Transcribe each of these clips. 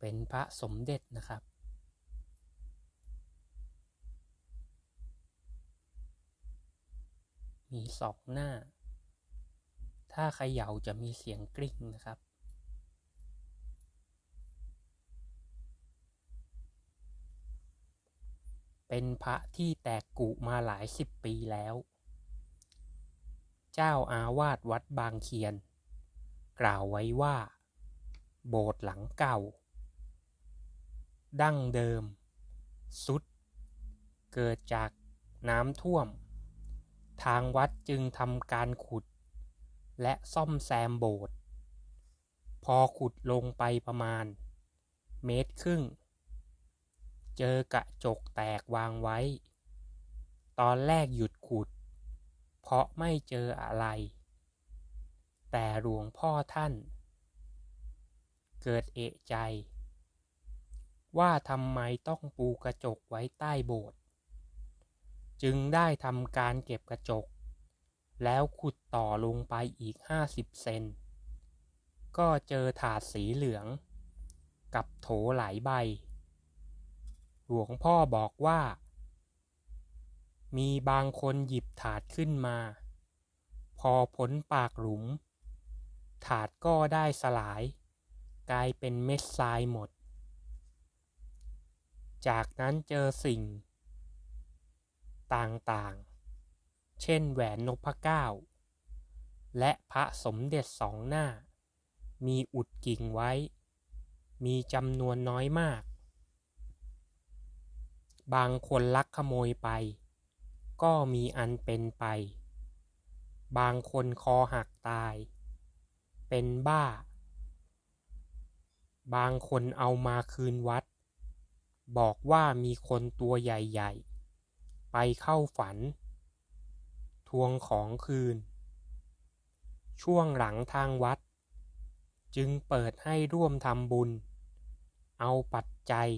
เป็นพระสมเด็จนะครับ มีสองหน้า ถ้าเขย่าจะมีเสียงกริ้งนะครับเป็นพระที่แตกกุมาหลายสิบปีแล้ว เจ้าอาวาสวัดบางเคียน กล่าวไว้ว่า โบสถ์หลังเก่า ดั้งเดิม สุด เกิดจากน้ำท่วม ทางวัดจึงทำการขุด และซ่อมแซมโบสถ์พอขุดลงไปประมาณ เมตรครึ่ง เจอกระจกแตกวางไว้ ตอนแรกหยุดขุด เพราะไม่เจออะไร แต่หลวงพ่อท่าน เกิดเอะใจ ว่าทำไมต้องปูกระจกไว้ใต้โบสถ์จึงได้ทำการเก็บกระจก แล้วขุดต่อลงไปอีกห้าสิบเซน ก็เจอถาดสีเหลือง กับโถหลายใบ หลวงพ่อบอกว่า มีบางคนหยิบถาดขึ้นมา พอพ้นปากหลุม ถาดก็ได้สลาย กลายเป็นเม็ดทรายหมด จากนั้นเจอสิ่ง ต่างๆ เช่นแหวนนพเก้า และพระสมเด็จสองหน้า มีอุดกิ่งไว้ มีจำนวนน้อยมาก บางคนลักขโมยไป ก็มีอันเป็นไป บางคนคอหักตาย เป็นบ้า บางคนเอามาคืนวัด บอกว่ามีคนตัวใหญ่ๆ ไปเข้าฝัน ทวงของคืน ช่วงหลังทางวัด จึงเปิดให้ร่วมทำบุญ เอาปัจจัย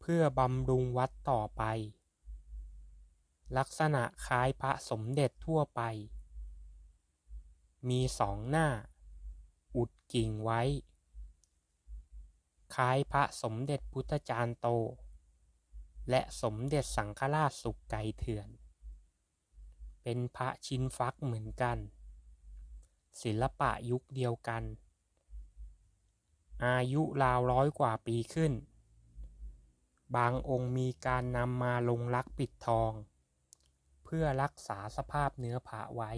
เพื่อบำรุงวัดต่อไป ลักษณะคล้ายพระสมเด็จทั่วไป มีสองหน้า อุดกิ่งไว้ คล้ายพระสมเด็จพุทธจารย์โต และสมเด็จสังฆราชสุกไก่เถื่อน เป็นพระชิ้นฟักเหมือนกัน ศิลปะยุคเดียวกัน อายุราวร้อยกว่าปีขึ้น บางองค์มีการนำมาลงรักปิดทอง เพื่อรักษาสภาพเนื้อผาไว้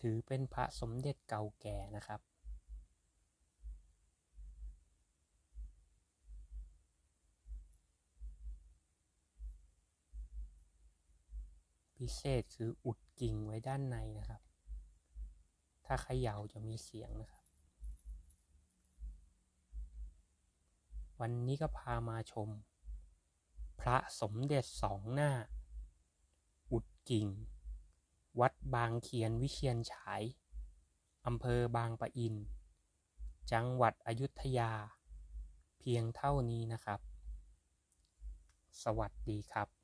ถือเป็นพระสมเด็จเก่าแก่นะครับ พิเศษคืออุดกิ่งไว้ด้านในนะครับ ถ้าเขย่าจะมีเสียงนะครับ วันนี้ก็พามาชม พระสมเด็จสองหน้า อุดกิ่ง วัดบางเขียนวิเชียนฉาย อำเภอบางปะอิน จังหวัดอยุธยา เพียงเท่านี้นะครับ สวัสดีครับ